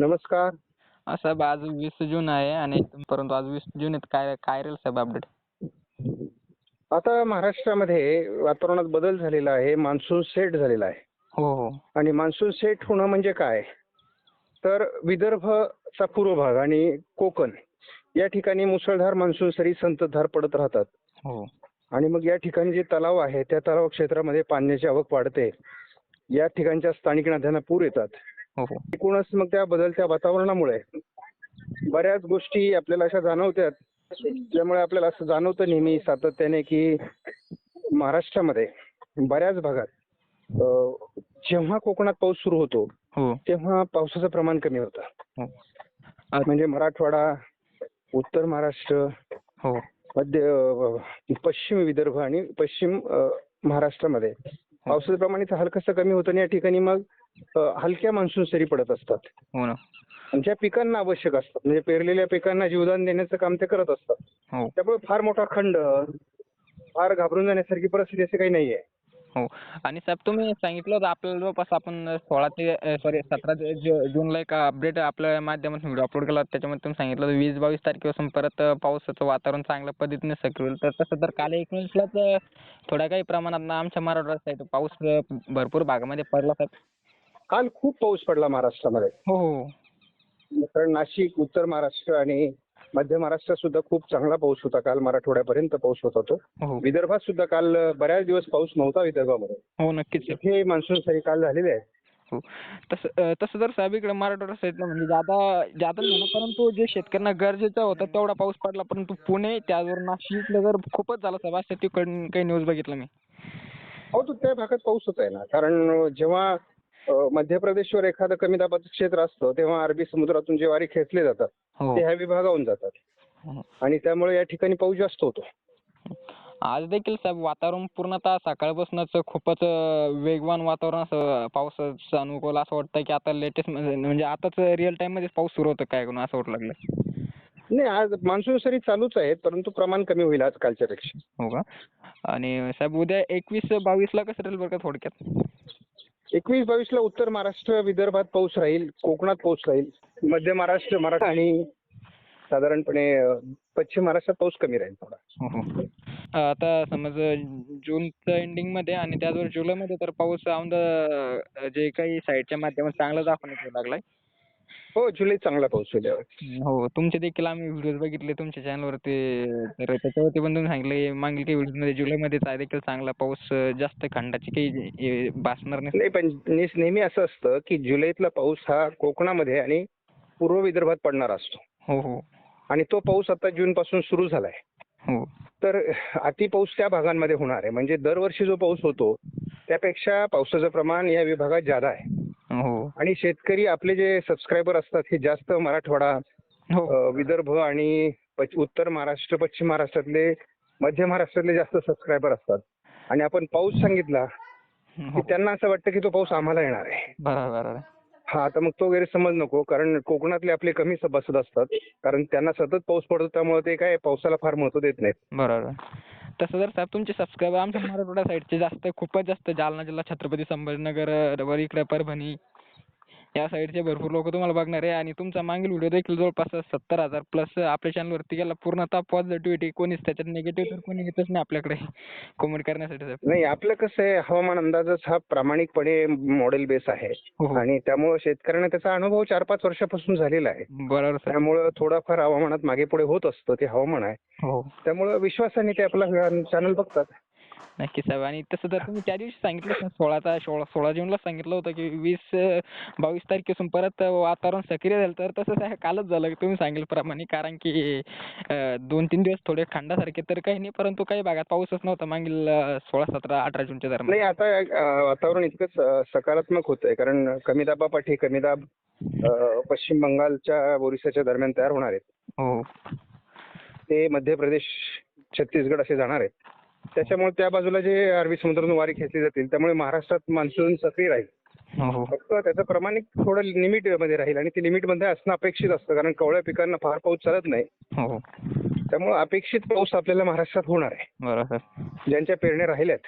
नमस्कार. हा साहेब आज वीस जून आहे आणि परंतु आज वीस जून आहे काय काय राहील साहेब अपडेट आता महाराष्ट्रामध्ये वातावरणात बदल झालेला आहे. मान्सून सेट झालेला आहे. हो हो. आणि मान्सून सेट होणं म्हणजे काय? तर विदर्भचा पूर्व भाग आणि कोकण या ठिकाणी मुसळधार मान्सून सरी संततधार पडत राहतात. हो. आणि मग या ठिकाणी जे तलाव आहे त्या तलाव क्षेत्रामध्ये पाण्याची आवक वाढते. या ठिकाणच्या स्थानिक नद्यांना पूर येतात. हो हो. एकूणच मग त्या बदलत्या वातावरणामुळे बऱ्याच गोष्टी आपल्याला अशा जाणवत्यात त्यामुळे आपल्याला असं जाणवतं नेहमी सातत्याने की महाराष्ट्रामध्ये बऱ्याच भागात जेव्हा कोकणात पाऊस सुरू होतो हो. तेव्हा पावसाचं प्रमाण कमी होतं. म्हणजे मराठवाडा उत्तर महाराष्ट्र मध्य पश्चिम विदर्भ आणि पश्चिम महाराष्ट्रामध्ये पावसाचं प्रमाण इथं हलकसं कमी होतं आणि या ठिकाणी मग हलक्या मान्सून सरी पडत असतात. हो ना. ज्या पिकांना आवश्यक असतात म्हणजे पेरलेल्या पिकांना जीवदान देण्याचं काम ते करत असतात. हो. त्यामुळे फार मोठा खंड फार घाबरून जाण्यासारखी परिस्थिती असं काही नाहीये. हो. आणि साहेब तुम्ही सांगितलं होतं आपल्याला जवळपास आपण सोळा ते सॉरी सतरा जूनला एक अपडेट आपल्या माध्यमातून व्हिडिओ अपलोड केला होता. त्याच्यामध्ये तुम्ही सांगितलं होतं वीस बावीस तारखेपासून परत पावसाचं वातावरण चांगल्या पद्धतीने सक्रिय होईल. तर तसं तर काल एकोणीसलाच थोड्या काही प्रमाणात ना आमच्या मराठवाड्यात पाऊस भरपूर भागामध्ये पडला साहेब. काल खूप पाऊस पडला महाराष्ट्रामध्ये. हो. हो कारण नाशिक उत्तर महाराष्ट्र आणि मध्य महाराष्ट्रात सुद्धा खूप चांगला पाऊस होता. काल मराठवाड्यापर्यंत पाऊस होता तो. हो. विदर्भात सुद्धा काल बऱ्याच दिवस पाऊस नव्हता विदर्भामध्ये. हो नक्कीच. इथे मान्सून सरी काल झालेले आहे. हो. तसं तसं जर साहेब इकडे मराठवाडा साईडला म्हणजे जादा जादा म्हणा परंतु जे शेतकऱ्यांना गरजेचं होतं तेवढा पाऊस पडला परंतु पुणे त्याचबरोबर नाशिक इकडे जर खूपच झाला साहेब असं तिकडून काही न्यूज बघितलं मी. हो तो त्या भागात पाऊस होत आहे ना. कारण जेव्हा मध्य प्रदेशवर एखादं कमी दाबाचं क्षेत्र असतं तेव्हा अरबी समुद्रातून जे वारे खेचले जातात हो. ते ह्या विभागाहून जातात. हो. आणि त्यामुळे या ठिकाणी पाऊस जास्त होतो. आज देखील साहेब वातावरण पूर्णतः सकाळपासूनच खूपच वेगवान वातावरण असं पावसाचं अनुकूल असं वाटतं की आता लेटेस्ट म्हणजे आताच रिअल टाइममध्ये पाऊस सुरू होतं काय करून असं वाटू लागलं? नाही आज मान्सून सरी चालूच आहेत परंतु प्रमाण कमी होईल आज कालच्या पेक्षा हो का? आणि साहेब उद्या एकवीस बावीसला कसं राहील बरं का थोडक्यात? एकवीस बावीसला उत्तर महाराष्ट्र विदर्भात पाऊस राहील कोकणात पाऊस राहील. मध्य महाराष्ट्र मराठा आणि साधारणपणे पश्चिम महाराष्ट्रात पाऊस कमी राहील थोडा. आता समज जूनच्या एंडिंगमध्ये आणि त्याचबरोबर जुलैमध्ये तर पाऊस औंध जे काही साईडच्या माध्यमात चांगला दाखवण्यात येऊ लागलाय. हो जुलै चांगला पाऊस होईल यावेळी. हो तुमचे देखील आम्ही व्हिडिओज बघितले तुमच्या चॅनलवरती तर त्याच्यावरती पण तुम्ही सांगितले मागील काही व्हिडिओमध्ये जुलैमध्ये आहे देखील चांगला पाऊस अं, जास्त खंडाची काही हे भासणार नाही. नाही पण नेस- नेहमी असं असतं की जुलैतला पाऊस हा कोकणामध्ये आणि पूर्व विदर्भात पडणारा असतो. हो हो. आणि तो पाऊस आता जून पासून सुरू झालाय. हो. तर अति पाऊस त्या भागांमध्ये होणार आहे. म्हणजे दरवर्षी जो पाऊस होतो त्यापेक्षा पावसाचं प्रमाण या विभागात जादा आहे. हो. आणि शेतकरी आपले जे सबस्क्रायबर असतात हे जास्त मराठवाडा हो. विदर्भ आणि उत्तर महाराष्ट्र पश्चिम महाराष्ट्रातले मध्य महाराष्ट्रातले जास्त सबस्क्रायबर असतात. आणि आपण पाऊस सांगितला की हो. त्यांना असं वाटतं की तो पाऊस आम्हाला येणार आहे. बरोबर हा आता मग तो गैरसमज नको कारण कोकणातले आपले कमी सभासद असतात. कारण त्यांना सतत पाऊस पडतो त्यामुळे ते काय पावसाला फार महत्त्व देत नाहीत. बरोबर तसं जर साहेब तुमचे सबस्क्रायबर आमच्या मराठवाडा साईडचे जास्त खूपच जास्त जालना जिल्हा छत्रपती संभाजीनगर अं, वर इकडे परभणी या साईडचे भरपूर लोक तुम्हाला बघणार आहे. आणि तुमचा मागील व्हिडिओ देखील जवळपास सत्तर हजार प्लस आपल्या चॅनलवरती गेला. पूर्णतः पॉझिटिव्हिटी कोणीच त्याच्यात निगेटिव्ह तर कोणी येतच नाही आपल्याकडे. कमेंट करण्यासाठी साहेब. नाही आपलं कसं आहे हवामान अंदाजच हा प्रामाणिकपणे मॉडेल बेस आहे. हो हो. आणि त्यामुळे शेतकऱ्यांना त्याचा अनुभव चार पाच वर्षापासून झालेला आहे. बरोबर साहेब त्यामुळं थोडाफार हवामानात मागे पुढे होत असतं ते हवामान आहे. हो. त्यामुळं विश्वासाने ते आपला चॅनल बघतात. नक्की साहेब. आणि तसं जर तुम्ही त्या दिवशी सांगितलं ना सोळा सोळा सोळा जूनला सांगितलं होतं की वीस बावीस तारखेपासून परत वातावरण सक्रिय झालं. तर तसंच आहे कालच झालं तुम्ही सांगितल्याप्रमाणे. कारण की दोन तीन दिवस थोडे खंडासारखे तर काही नाही परंतु काही भागात पाऊसच नव्हता. मागील सोळा सतरा अठरा जूनच्या दरम्यान. नाही आता वातावरण इतकंच अं, सकारात्मक होतंय. कारण कमी दाबापाठी कमी दाब पश्चिम बंगालच्या ओरिसाच्या दरम्यान तयार होणार आहेत. हो. ते मध्य प्रदेश छत्तीसगड असे जाणार आहेत. त्याच्यामुळे त्या बाजूला जे अरबी समुद्रातून वारे खेचले जातील त्यामुळे महाराष्ट्रात मान्सून सक्रिय राहील. हो हो. फक्त त्याचं प्रमाण एक थोडं लिमिटमध्ये राहील आणि ते लिमिटमध्ये असणं अपेक्षित असतं कारण कवळ्या पिकांना फार पाऊस चालत नाही. हो. त्यामुळे अपेक्षित पाऊस आपल्याला महाराष्ट्रात होणार आहे. बरोबर. ज्यांच्या पेरण्या राहिल्यात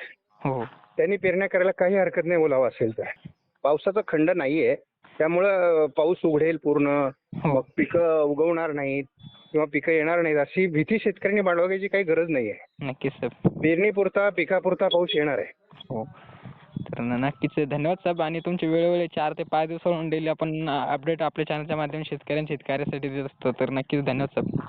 हो. त्यांनी पेरण्या करायला काही हरकत नाही बोलावं असेल तर. पावसाचा खंड नाहीये. त्यामुळं पाऊस उघडेल पूर्ण. हो. मग पिकं उगवणार नाहीत किंवा पिकं येणार नाहीत अशी भीती शेतकऱ्यांनी बाळगायची काही गरज नाहीये. नक्कीच सर पेरणीपुरता पिकापुरता पाऊस येणार आहे. हो. तर न- नक्कीच धन्यवाद साहेब आणि तुमचे वेळोवेळी चार ते पाच दिवसावरून डेली आपण अपडेट आपल्या चॅनलच्या माध्यमातून शेतकऱ्यांच्या हितकार्यासाठी देत असतो. तर नक्कीच धन्यवाद साहेब.